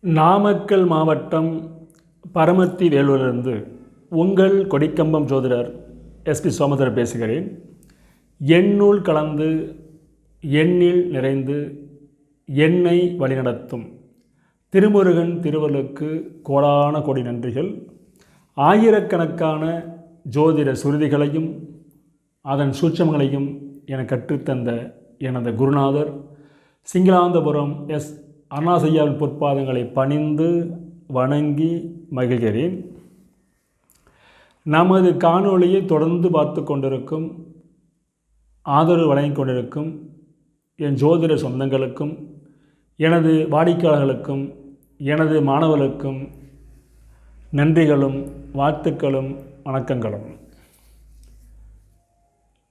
நாமக்கல் மாவட்டம் பரமத்தி வேலூரிலிருந்து உங்கள் கொடிக்கம்பம் ஜோதிடர் எஸ்பி சோமதர் பேசுகிறேன். எண்ணுள் கலந்து எண்ணில் நிறைந்து எண்ணை வழிநடத்தும். திருமுருகன் திருவள்ளுக்கு கோடான கோடி நன்றிகள். ஆயிரக்கணக்கான ஜோதிட சுருதிகளையும் அதன் சூட்சமங்களையும் என கற்றுத்தந்த எனது குருநாதர் சிங்களாந்தபுரம் எஸ். அண்ணாசையாவின் பொற்பாதங்களை பணிந்து வணங்கி மகிழ்கிறேன். நமது காணொளியை தொடர்ந்து பார்த்து கொண்டிருக்கும் ஆதரவு வழங்கி கொண்டிருக்கும் என் ஜோதிட சொந்தங்களுக்கும் எனது வாடிக்கையாளர்களுக்கும் எனது மாணவர்களுக்கும் நன்றிகளும் வாழ்த்துக்களும் வணக்கங்களும்.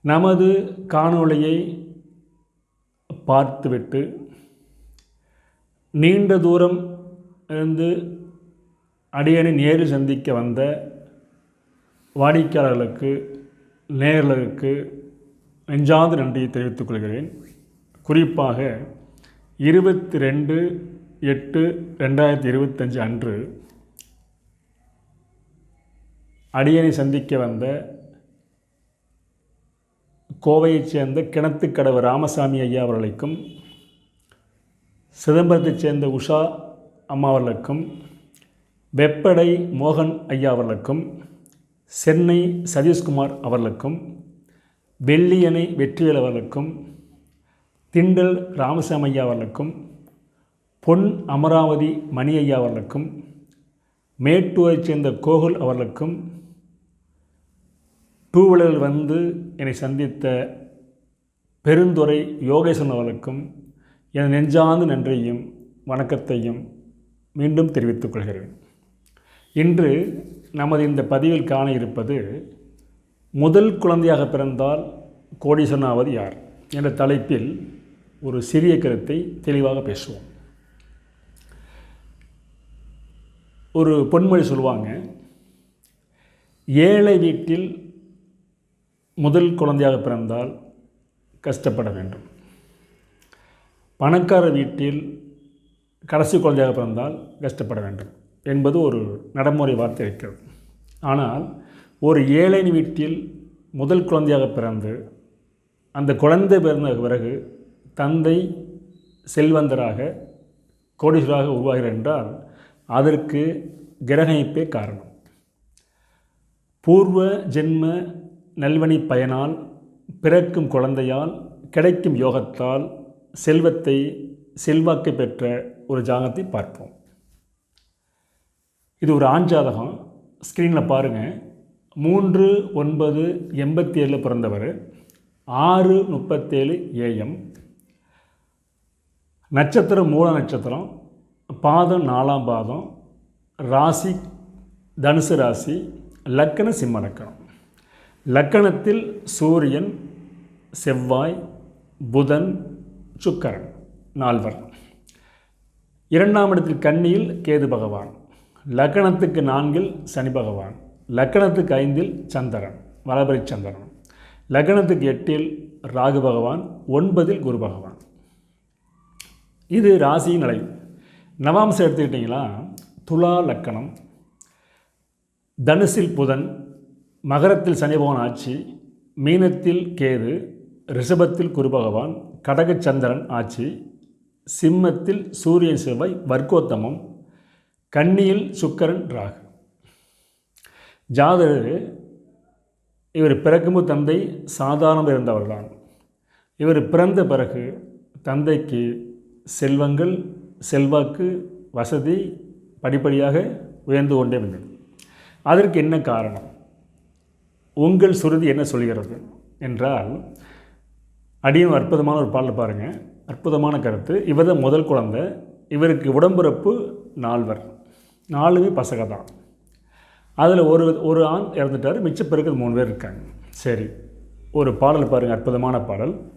நமது காணொளியை பார்த்துவிட்டு நீண்ட தூரம் இருந்து அடியனை நேரில் சந்திக்க வந்த வாடிக்கையாளர்களுக்கு நேயர்களுக்கு நெஞ்சார்ந்த நன்றியை தெரிவித்துக் கொள்கிறேன். குறிப்பாக இருபத்தி ரெண்டு எட்டு ரெண்டாயிரத்தி இருபத்தஞ்சு அன்று அடியனை சந்திக்க வந்த கோவையைச் சேர்ந்த கிணத்துக்கடவு ராமசாமி ஐயா அவர்களுக்கும் சிதம்பரத்தைச் சேர்ந்த உஷா அம்மா அவர்களுக்கும் வெப்படை மோகன் ஐயா அவர்களுக்கும் சென்னை சதீஷ்குமார் அவர்களுக்கும் வெள்ளியணை வெற்றிவேல் அவர்களுக்கும் திண்டல் ராமசாமி ஐயா அவர்களுக்கும் பொன் அமராவதி மணி ஐயா அவர்களுக்கும் மேட்டூரைச் சேர்ந்த கோகுல் அவர்களுக்கும் டூ வீலரில் வந்து என்னை சந்தித்த பெருந்துறை யோகேசன் அவர்களுக்கும் என் நெஞ்சார்ந்த நன்றியையும் வணக்கத்தையும் மீண்டும் தெரிவித்துக் கொள்கிறேன். இன்று நமது இந்த பதிவில் காண இருப்பது முதல் குழந்தையாக பிறந்தால் கோடீஸ்வரனாவது யார் என்ற தலைப்பில் ஒரு சிறிய கருத்தை தெளிவாக பேசுவோம். ஒரு பொன்மொழி சொல்லுவாங்க ஏழை வீட்டில் முதல் குழந்தையாக பிறந்தால் கஷ்டப்பட வேண்டும். பணக்கார வீட்டில் கடைசி குழந்தையாக பிறந்தால் கஷ்டப்பட வேண்டும் என்பது ஒரு நடைமுறை வார்த்தை இருக்கிறது. ஆனால் ஒரு ஏழையின் வீட்டில் முதல் குழந்தையாக பிறந்து அந்த குழந்தை பிறந்த பிறகு தந்தை செல்வந்தராக கோடீஸ்வராக உருவாகிறார் என்றால் அதற்கு கிரகணிப்பே காரணம். பூர்வ ஜென்ம நல்வனி பயனால் பிறக்கும் குழந்தையால் கிடைக்கும் யோகத்தால் செல்வத்தை செல்வாக்கை பெற்ற ஒரு ஜாதகத்தை பார்ப்போம். இது ஒரு ஆண் ஜாதகம். ஸ்க்ரீனில் பாருங்கள் மூன்று ஒன்பது எண்பத்தி ஏழில் பிறந்தவர். ஆறு முப்பத்தேழு ஏஎம். நட்சத்திரம் மூல நட்சத்திரம். பாதம் நாலாம் பாதம். ராசி தனுசு ராசி லக்கண சிம்ம லக்கணம். லக்கணத்தில் சூரியன் செவ்வாய் புதன் சுக்கரன் நால்வர். இரண்டாம் இடத்தில் கன்னியில் கேது பகவான். லக்கணத்துக்கு நான்கில் சனி பகவான். லக்கணத்துக்கு ஐந்தில் சந்திரன் வலபரி சந்திரன். லக்கணத்துக்கு எட்டில் ராகு பகவான் ஒன்பதில் குரு பகவான். இது ராசி நிலை. நவாம்சம் எடுத்துக்கிட்டிங்களா? துலா லக்கணம். தனுசில் புதன் மகரத்தில் சனி பகவான் ஆட்சி மீனத்தில் கேது ரிஷபத்தில் குரு பகவான் கடகச்சந்திரன் ஆட்சி சிம்மத்தில் சூரியன் செவ்வாய் வர்க்கோத்தமம் கன்னியில் சுக்கரன் ராகு. ஜாதகர் இவர் பிறக்கும்போது தந்தை சாதாரணம் இருந்தவர்தான். இவர் பிறந்த பிறகு தந்தைக்கு செல்வங்கள் செல்வாக்கு வசதி படிப்படியாக உயர்ந்து கொண்டே வந்தது. அதற்கு என்ன காரணம்? உங்கள் சுருதி என்ன சொல்கிறது என்றால் அடியும் அற்புதமான ஒரு பாடல் பாருங்கள் அற்புதமான கருத்து. இவர் தான் முதல் குழந்தை. இவருக்கு உடம்பிறப்பு நால்வர். நாலுமே பசங்க தான். அதில் ஒரு ஒரு ஆண் இறந்துட்டார். மிச்ச பிறகு மூணு பேர் இருக்காங்க. சரி. ஒரு பாடல் பாருங்கள் அற்புதமான பாடல்.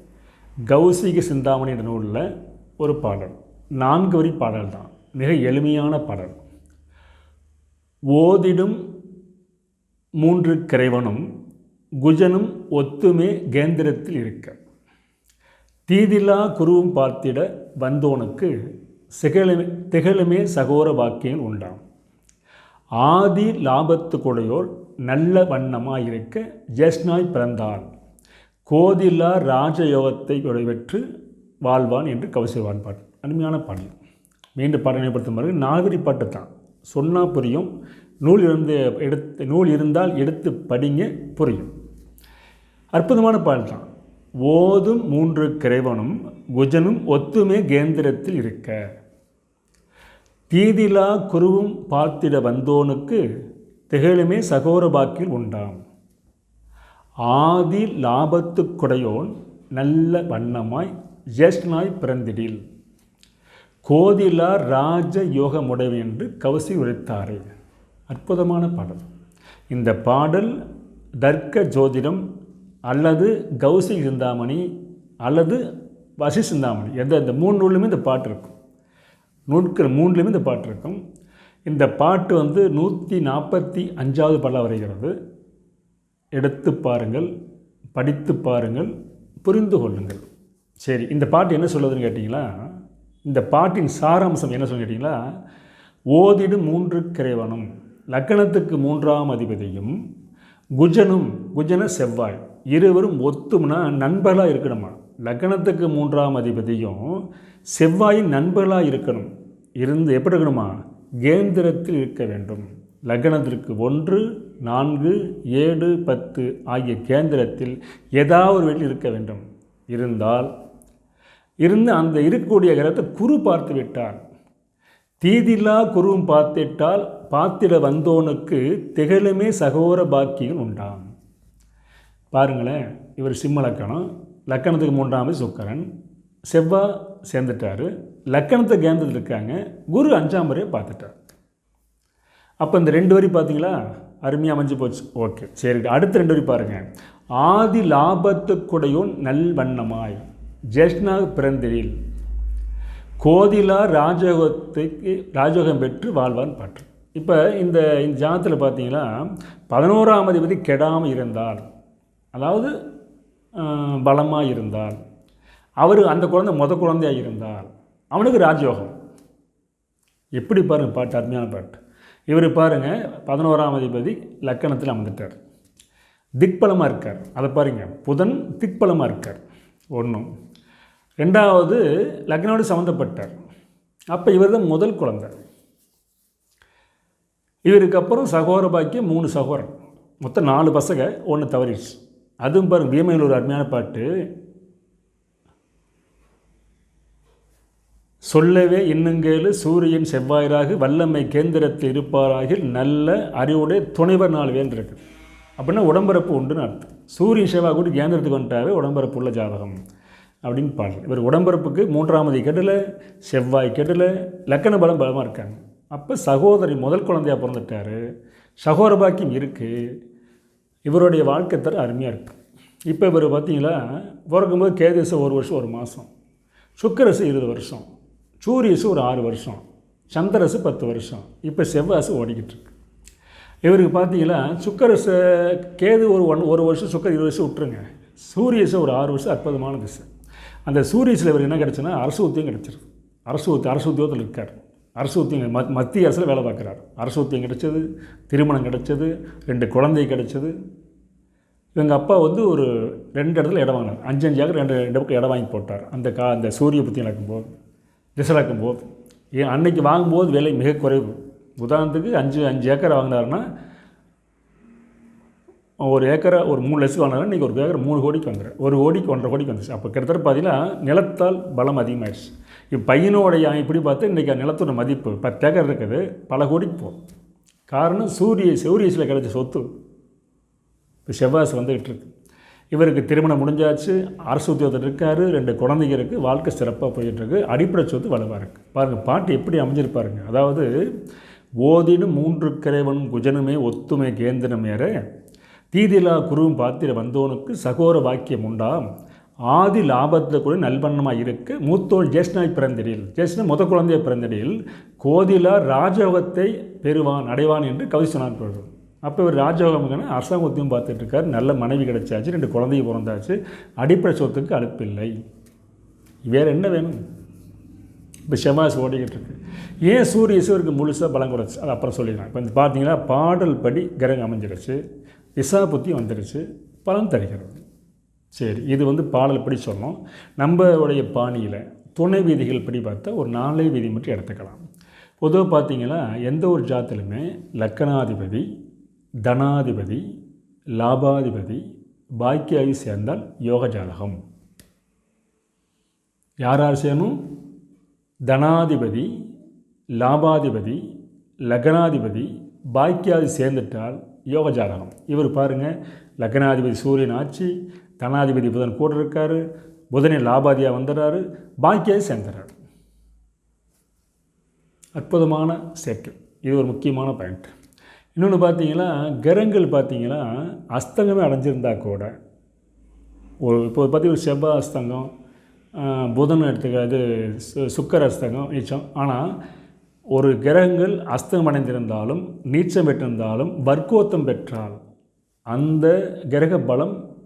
கௌசிக சிந்தாமணி என்ற நூலில் ஒரு பாடல். நான்கு வரி பாடல் தான் மிக எளிமையான பாடல். ஓதிடும் மூன்று கிரைவனும் குஜனும் ஒத்துமே கேந்திரத்தில் இருக்க. தீதிலா குருவும் பார்த்திட வந்தோனுக்கு சிகழுமே திகழுமே சகோர வாக்கியம் உண்டாம். ஆதி லாபத்து கொடையோர் நல்ல வண்ணமாயிருக்க ஜெஸ்னாய் பிறந்தார் கோதில்லா ராஜயோகத்தை பெற்று வாழ்வான் என்று கவசிவான் பாட்டு அருமையான பாடல். மீண்டும் பாடலை பொறுத்த மாதிரி நாகரி பாட்டு தான். சொன்னால் புரியும் நூல் இருந்து எடுத்து நூல் இருந்தால் எடுத்து படிங்க புரியும். அற்புதமான பாடல் தான் ஓதும் மூன்று கிரைவனும் குஜனும் ஒத்துமே கேந்திரத்தில் இருக்க. தீதிலா குருவும் பார்த்திட வந்தோனுக்கு திகழுமே சகோர பாக்கில் உண்டாம். ஆதி லாபத்துக்குடையோன் நல்ல வண்ணமாய் ஜேஷ்டனாய் பிறந்திடில். கோதிலா ராஜ யோகமுடையவன் என்று கவசி உரைத்தாரே. அற்புதமான பாடல். இந்த பாடல் தர்க்க ஜோதிடம் அல்லது கௌசி சிந்தாமணி அல்லது வசி சிந்தாமணி எந்த இந்த மூணு நூல்லையுமே இந்த பாட்டு இருக்கும். நூற்கள் மூணுலேயுமே இந்த பாட்டு இருக்கும். இந்த பாட்டு வந்து நூற்றி நாற்பத்தி அஞ்சாவது பாடலாக வருகிறது. எடுத்து பாருங்கள் படித்து பாருங்கள் புரிந்து கொள்ளுங்கள். சரி இந்த பாட்டு என்ன சொல்லுதுன்னு கேட்டிங்களா? இந்த பாட்டின் சாராம்சம் என்ன சொல்லி கேட்டிங்களா? ஓதிடு மூன்று கிரைவனம். லக்கணத்துக்கு மூன்றாம் அதிபதியும் குஜனும் குஜன செவ்வாய் இருவரும் ஒத்தும்னா நண்பர்களாக இருக்கணுமா? லக்கணத்துக்கு மூன்றாம் அதிபதியும் செவ்வாயின் நண்பர்களாக இருக்கணும். இருந்து எப்படி இருக்கணுமா? கேந்திரத்தில் இருக்க வேண்டும். லக்னத்திற்கு ஒன்று நான்கு ஏழு பத்து ஆகிய கேந்திரத்தில் ஏதாவது ஒரு வீட்டில் இருக்க வேண்டும். இருந்தால் இருந்து அந்த இருக்கக்கூடிய கிரகத்தை குரு பார்த்து விட்டார். தீதில்லா குருவும் பார்த்திட்டால் பார்த்திட வந்தோனுக்கு திகழுமே சகோர பாக்கியம் உண்டாம். பாருங்களேன் இவர் சிம்ம லக்கணம். லக்கணத்துக்கு மூன்றாம் சுக்கரன். செவ்வாய் சேர்ந்துட்டார். லக்கணத்தை கேந்திரத்தில் இருக்காங்க. குரு அஞ்சாம் முறையை பார்த்துட்டார். அப்போ இந்த ரெண்டு வரி பார்த்தீங்களா? அருமையாக அமைஞ்சு போச்சு. ஓகே சரி அடுத்த ரெண்டு வரி பாருங்கள் ஆதி லாபத்துக்குடையோன் நல் வண்ணமாய் ஜேஷ்ணா பிறந்திரில் கோதிலா ராஜயோகத்துக்கு ராஜயோகம் பெற்று வாழ்வான் பாட்டு இப்போ இந்த இந்த ஜாதத்தில் பார்த்தீங்கன்னா பதினோராம் அதிபதி கெடாமல் இருந்தால் அதாவது பலமாக இருந்தால் அவர் அந்த குழந்தை முத குழந்தையாக இருந்தால் அவனுக்கு ராஜயோகம். எப்படி பாருங்கள் பாட்டு அருமையான பாட்டு. இவர் பாருங்கள் பதினோராம் அதிபதி லக்கணத்தில் அமர்ந்துட்டார். திக்பலமாக இருக்கார். அதை பாருங்கள் புதன் திக்பலமாக இருக்கார். ஒன்றும் ரெண்டாவது லக்னோடு சம்மந்தப்பட்டார் அப்போ இவர் தான் முதல் குழந்தை. இவருக்கு அப்புறம் சகோதர பாக்கியம் மூணு சகோதரன். மொத்தம் நாலு பசங்க ஒன்று தவறிடுச்சு. அதுவும் பாருங்க பீமையில் ஒரு அருமையான பாட்டு. சொல்லவே இன்னுங்கேலு சூரியன் செவ்வாயிராக வல்லமை கேந்திரத்தில் இருப்பாராகில் நல்ல அறிவுடைய துணைவர் நாள் வேண்டிருக்கு அப்படின்னா உடம்பரப்பு உண்டுன்னு அர்த்தம். சூரியன் செவ்வாய் கூட கேந்திரத்துக்கு வந்துட்டாவே உடம்பரப்பு உள்ள ஜாதகம். அப்படின்னு பாடல் இவர் உடம்பரப்புக்கு மூன்றாமதி கெடல செவ்வாய் கெடல லக்கண பலம் பலமாக இருக்காங்க. அப்போ சகோதரி முதல் குழந்தையாக பிறந்துட்டார். சகோதர பாக்கியம் இருக்குது இவருடைய வாழ்க்கை தர அருமையாக இருக்குது இப்போ இவர் பார்த்தீங்களா பிறக்கும்போது கேதேசம் ஒரு வருஷம் ஒரு மாதம் சுக்கரசு இருபது வருஷம். சூரியசு ஒரு ஆறு வருஷம். சந்திரசு பத்து வருஷம். இப்போ செவ்வாசு ஓடிக்கிட்டு இருக்கு. இவருக்கு பார்த்தீங்கன்னா சுக்கரசு கேது ஒரு ஒன் ஒரு வருஷம் சுக்கர் இருபது வருஷம் விட்டுருங்க. சூரியசு ஒரு ஆறு வருஷம் அற்புதமான திசை. அந்த சூரியஸில் இவர் என்ன கிடச்சுன்னா அரசு ஊத்தியம் கிடச்சிருக்கு அரசு ஊத்தி அரசு உத்தியோகத்தில் இருக்கார். அரசு உத்தியம் மத் மத்திய அரசில் வேலை பார்க்குறாரு. அரசு உத்தியம் கிடச்சது திருமணம் கிடச்சது ரெண்டு குழந்தை கிடச்சது. இவங்க அப்பா வந்து ஒரு ரெண்டு இடத்துல இடம் வாங்கினார். அஞ்சு அஞ்சு ஏக்கர் ரெண்டு ரெண்டு பக்கம் இடம் வாங்கி போட்டார். அந்த கா அந்த சூரிய புத்தி நடக்கும்போது ரிசலாக்கும் போது ஏன் அன்னைக்கு வாங்கும்போது விலை மிக குறைவு. உதாரணத்துக்கு அஞ்சு அஞ்சு ஏக்கர் வாங்கினாருன்னா ஒரு ஏக்கரை ஒரு மூணு லட்சம் வாங்கினா இன்றைக்கி ஒரு ஏக்கர் மூணு கோடிக்கு வாங்குறேன் ஒரு கோடிக்கு ஒன்றரை கோடிக்கு வந்துச்சு. அப்போ கிட்டத்தட்ட பார்த்தீங்கன்னா நிலத்தால் பலம் அதிகமாகிடுச்சு இப்போ பையனோடைய இப்படி பார்த்து இன்றைக்கி நிலத்தோட மதிப்பு பத்து ஏக்கர் இருக்குது. பல கோடிக்கு போகும் காரணம் சூரிய சூரியஸில் கிடைச்ச சொத்து. இப்போ செவ்வாஸ் வந்துக்கிட்டு இருக்கு. இவருக்கு திருமணம் முடிஞ்சாச்சு. அரசு உத்தியோகத்தில் இருக்கார். ரெண்டு குழந்தைங்க இருக்குது வாழ்க்கை சிறப்பாக போயிட்டுருக்கு அடிப்படை சொத்து வலுவாக இருக்குது பாருங்கள் பாட்டு எப்படி அமைஞ்சிருப்பாருங்க அதாவது ஓதினும் மூன்று கிரைவனும் குஜனுமே ஒத்துமை கேந்திரம் ஏற தீதிலா குருவும் பார்த்திர வந்தோனுக்கு சகோர வாக்கியம் உண்டாம். ஆதி லாபத்தில் கூட நல்வண்ணமாக இருக்க. மூத்தோள் ஜேஷ்னாய் பிறந்தடியில். ஜேஷ்ண முத குழந்தைய பிறந்தடியில். கோதிலா ராஜோகத்தை பெறுவான் அடைவான் என்று கவி சொன்னார் அப்போ இவர் ராஜயோகம்னா அரசாங்க உத்தியம் பார்த்துட்டு நல்ல மனைவி கிடைச்சாச்சு ரெண்டு குழந்தைய பிறந்தாச்சு. அடிப்படை சொத்துக்கு அழுப்பில்லை வேறு என்ன வேணும்? இப்போ செவ்வாய் ஓடிக்கிட்டு இருக்கு. ஏன் சூரிய இசுவருக்கு முழுசாக பலம் கொடுச்சு அது அப்புறம் சொல்லிடுறாங்க இப்போ இந்த பார்த்தீங்கன்னா பாடல் படி கிரகம் அமைஞ்சிருச்சு. திசா புத்தி வந்துருச்சு பலன் தருகிறது. சரி இது வந்து பாடல் படி சொன்னோம் நம்மளுடைய பாணியில் துணை வீதிகள் படி பார்த்தா ஒரு நாலே வீதி மட்டும் எடுத்துக்கலாம். பொதுவாக பார்த்தீங்கன்னா எந்த ஒரு ஜாத்திலுமே லக்கணாதிபதி தனாதிபதி லாபாதிபதி பாக்கியாகி சேர்ந்தால் யோக ஜாதகம். யார் யார் சேரணும்? தனாதிபதி லாபாதிபதி லக்னாதிபதி பாக்கியாதி சேர்ந்துட்டால் யோக ஜாதகம் இவர் பாருங்கள் லக்னாதிபதி சூரியன் ஆட்சி தனாதிபதி புதன் கூட இருக்கார் புதனின் லாபாதியாக வந்துடுறாரு பாக்கியாக சேர்ந்துறாரு அற்புதமான சேர்க்கை. இது ஒரு முக்கியமான பாயிண்ட் இன்னொன்று பார்த்தீங்கன்னா கிரகங்கள் பார்த்தீங்கன்னா அஸ்தங்கமே அடைஞ்சிருந்தா கூட ஒரு இப்போ பார்த்தீங்கன்னா செவ்வாய் அஸ்தங்கம் புதன் எடுத்துக்க இது சுக்கர அஸ்தங்கம் நீச்சம் ஆனால் ஒரு கிரகங்கள் அஸ்தமடைந்திருந்தாலும் நீச்சம் பெற்றிருந்தாலும் வர்க்கோத்தம் பெற்றால் அந்த கிரக பலம்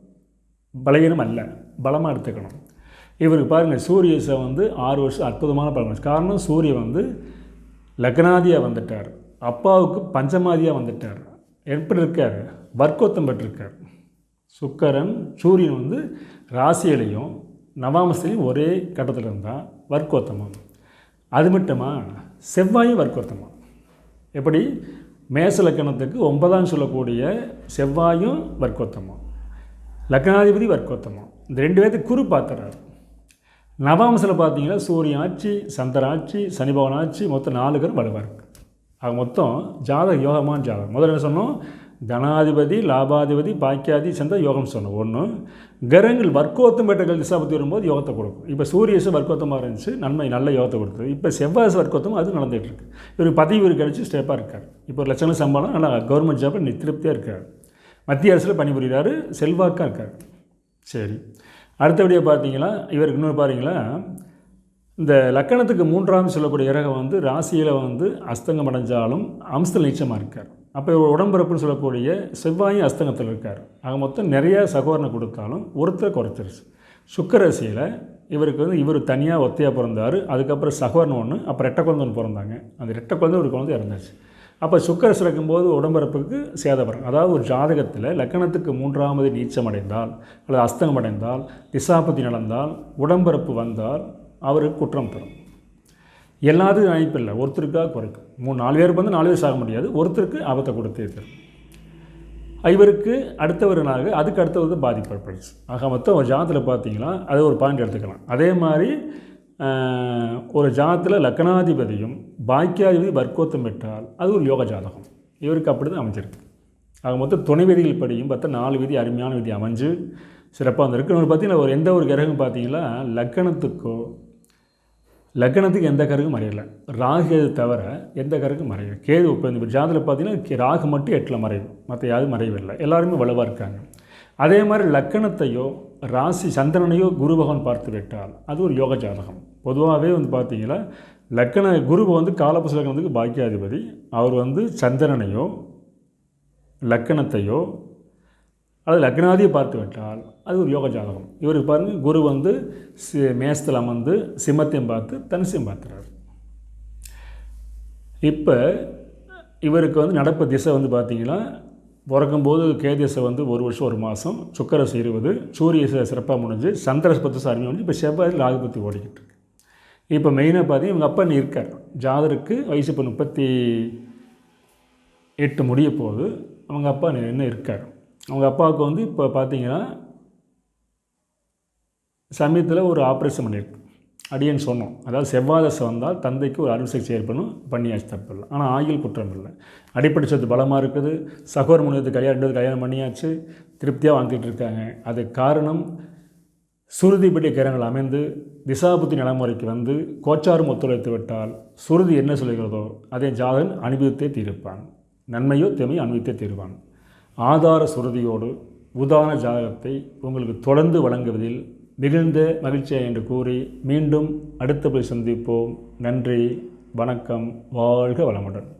பலகீனம் அல்ல. பலமாக எடுத்துக்கணும். இவருக்கு பாருங்கள் சூரியசை வந்து ஆறு வருஷம் அற்புதமான பலம் காரணம் சூரியன் வந்து லக்னாதியாக வந்துட்டார். அப்பாவுக்கு பஞ்சமாதியாக வந்துட்டார். எப்படி இருக்கார்? வர்க்கோத்தம் பெற்றிருக்கார். சுக்கரன் சூரியன் வந்து ராசியிலையும் நவாமசிலையும் ஒரே கட்டத்தில் இருந்தால் வர்க்கோத்தமம். அது மட்டுமா? செவ்வாயும் வர்க்கோத்தமம் எப்படி? மேச லக்கணத்துக்கு ஒன்பதாம் சொல்லக்கூடிய செவ்வாயும் வர்க்கோத்தமம் லக்னாதிபதி வர்க்கோத்தமம் இந்த ரெண்டு பேர்த்துக்கு குரு பார்த்துறாரு. நவாம்சில் பார்த்தீங்கன்னா சூரியன் ஆட்சி சந்திரன் ஆட்சி சனிபவன் ஆட்சி மொத்தம் நாலு பேர் வலுவாக இருக்குது ஆக மொத்தம் ஜாதக யோகமான ஜாதகம். முதல்ல என்ன சொன்னோம்? தனாதிபதி லாபாதிபதி பாக்கியாதி சந்தா யோகம் சொன்னோம் ஒன்று கிரகங்கள் வர்க்கோத்தம் பெற்றங்கள் திசாபத்தி வரும்போது யோகத்தை கொடுக்கும். இப்போ சூரியசு வர்க்கோத்தமாக இருந்துச்சு நன்மை நல்ல யோகத்தை கொடுத்தது. இப்போ செவ்வாய் வர்க்கோத்தம் அது நடந்துகிட்ருக்கு இவர் பதவி இவர் கிடச்சி ஸ்டேப்பாக இருக்கார். இப்போ ஒரு லட்சங்கள் சம்பளம் நல்லா கவர்மெண்ட் ஜாப்பில் திருப்தியாக இருக்கார். மத்திய அரசில் பணிபுரிகிறாரு செல்வாக்காக இருக்கார். சரி. அடுத்தபடியாக பார்த்தீங்கன்னா இவருக்கு இன்னொரு பாருங்களா இந்த லக்கணத்துக்கு மூன்றாம் சொல்லக்கூடிய கிரகம் வந்து ராசியில் வந்து அஸ்தங்கம் அடைஞ்சாலும் அம்சத்தில் நீச்சமாக இருக்கார். அப்போ இவர் உடம்பிறப்புன்னு சொல்லக்கூடிய செவ்வாயும் அஸ்தங்கத்தில் இருக்கார். ஆக மொத்தம் நிறைய சகோதரனை கொடுத்தாலும் ஒருத்தர் குறைச்சிருச்சு. சுக்கரசியில் இவருக்கு வந்து இவர் தனியாக ஒத்தையாக பிறந்தார். அதுக்கப்புறம் சகோதரன் ஒன்று அப்புறம் ரெட்டை குழந்தை ஒன்று பிறந்தாங்க. அந்த ரெட்டை குழந்தை ஒரு குழந்தை இறந்துச்சு அப்போ சுக்கரசு இருக்கும்போது உடம்பிறப்புக்கு சேதப்படும். அதாவது ஒரு ஜாதகத்தில் லக்கணத்துக்கு மூன்றாவது நீச்சம் அடைந்தால் அல்லது அஸ்தங்கம் அடைந்தால் திசாபதி நடந்தால் உடம்பிறப்பு வந்தால் அவருக்கு குற்றம் பெறும். எல்லாத்துக்கும் அமைப்பு இல்லை. ஒருத்தருக்காக குறைக்கும் மூணு நாலு பேருக்கு வந்து நாலு பேர் சாக முடியாது. ஒருத்தருக்கு ஆபத்தை கொடுத்தே தரும். இவருக்கு அடுத்தவருனாக அதுக்கு அடுத்தவது பாதிப்பு ஆக மொத்தம் ஒரு ஜாதத்தில் பார்த்தீங்கன்னா அது ஒரு பாயிண்ட் எடுத்துக்கலாம். அதே மாதிரி ஒரு ஜாதத்தில் லக்னாதிபதியும் பாக்கியாதிபதி வர்க்கோத்தம் பெற்றால் அது ஒரு யோக ஜாதகம். இவருக்கு அப்படி தான் அமைஞ்சிருக்கு. ஆக மொத்தம் துணை விதிகள் படியும். பார்த்தா நாலு விதி அருமையான விதி அமைஞ்சு சிறப்பாக வந்திருக்கு. இன்னொரு பார்த்தீங்கன்னா ஒரு எந்த ஒரு கிரகம் பார்த்தீங்கன்னா லக்கணத்துக்கோ லக்னத்துக்கு எந்த கருக்கும் மறையலை. ராகு தவிர எந்த கருக்கும் மறையல. கேது இப்போ இந்த ஜாதில் பார்த்தீங்கன்னா ராகு மட்டும் எட்டில் மறைவு மற்ற யாரும் மறைவில்லை எல்லாருமே வலுவாக இருக்காங்க. அதே மாதிரி லக்கணத்தையோ ராசி சந்திரனையோ குரு பகவான் பார்த்து விட்டால் அது ஒரு யோக ஜாதகம். பொதுவாகவே வந்து பார்த்தீங்கன்னா லக்கண குரு வந்து காலபுச லக்கணத்துக்கு பாக்கியாதிபதி. அவர் வந்து சந்திரனையோ லக்கணத்தையோ அல்லது லக்னாதியை பார்த்து விட்டால் அது ஒரு யோக ஜாதகம். இவருக்கு பாருங்கள் குரு வந்து சி மேசத்தில் அமர்ந்து சிம்மத்தையும் பார்த்து தனுசையும் பார்த்துறாரு இப்போ இவருக்கு வந்து நடப்பு திசை வந்து பார்த்திங்கன்னா பிறக்கும்போது கேதிசை வந்து ஒரு வருஷம் ஒரு மாதம் சுக்கரசு இருபது சூரிய சிறப்பாக முடிஞ்சு சந்திர பத்து முடிஞ்சு இப்போ செவ்வாயில் ராகுபத்தி ஓடிக்கிட்டு இருக்கு. இப்போ மெயினாக பார்த்தீங்கன்னா இவங்க அப்பா இருக்கார். ஜாதருக்கு வயசு இப்போ முப்பத்தி எட்டு முடிய போது அவங்க அப்பா என்ன இருக்கார்? அவங்க அப்பாவுக்கு வந்து இப்போ பார்த்தீங்கன்னா சமயத்தில் ஒரு ஆப்ரேஷன் பண்ணியிருக்கு அடியன்னு சொன்னோம். அதாவது செவ்வாதசை வந்தால் தந்தைக்கு ஒரு அறுவை சிகிச்சை ஏற்படும் பண்ணியாச்சு தப்பு இல்லை ஆனால் ஆயில் குற்றம் இல்லை. அடிப்படை சொத்து பலமாக இருக்குது. சகோர் முனியத்து கல்யாணம் ரெண்டு கல்யாணம் பண்ணியாச்சு. திருப்தியாக வாழ்ந்துட்டு இருக்காங்க. அது காரணம் சுருதிப்படி கிரகங்கள் அமைந்து திசாபுத்தி நடைமுறைக்கு வந்து கோச்சாரும் ஒத்துழைத்து விட்டால் சுருதி என்ன சொல்லுகிறதோ அதே ஜாதகன் அனுபவித்தே தீர்ப்பான். நன்மையோ தீமையோ அனுபவித்தே தீர்வான். ஆதார சுருதியோடு உதான ஜாதகத்தை உங்களுக்கு தொடர்ந்து வழங்குவதில் மிகுந்த மகிழ்ச்சியாக என்று கூறி மீண்டும் அடுத்த போய் சந்திப்போம். நன்றி வணக்கம் வாழ்க வளமுடன்.